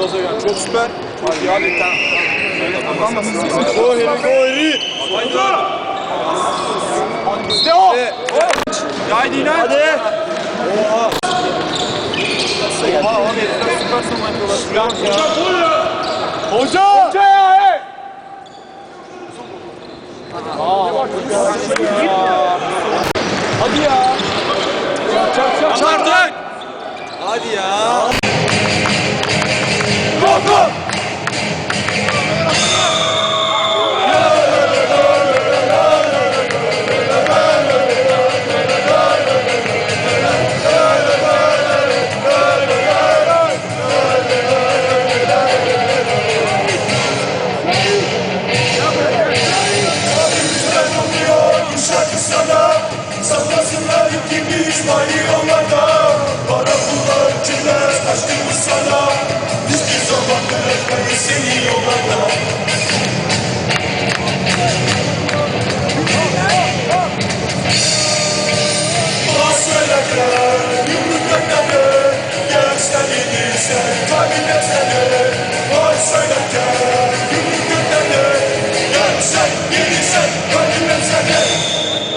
Çok süper. Hadi ya bir tane. Go Harry, go Harry. İşte o. Haydi inan. Hadi. Oha. Oha abi herifler süper savunma yapıyorlar. Ya. Hoca. Hoca ya. Hadi ya. Çak çak çak. Hadi ya. seni yollarda Kulağa söylerler, yumruk beklerler Gel sen kalbim yetseler Vay söyle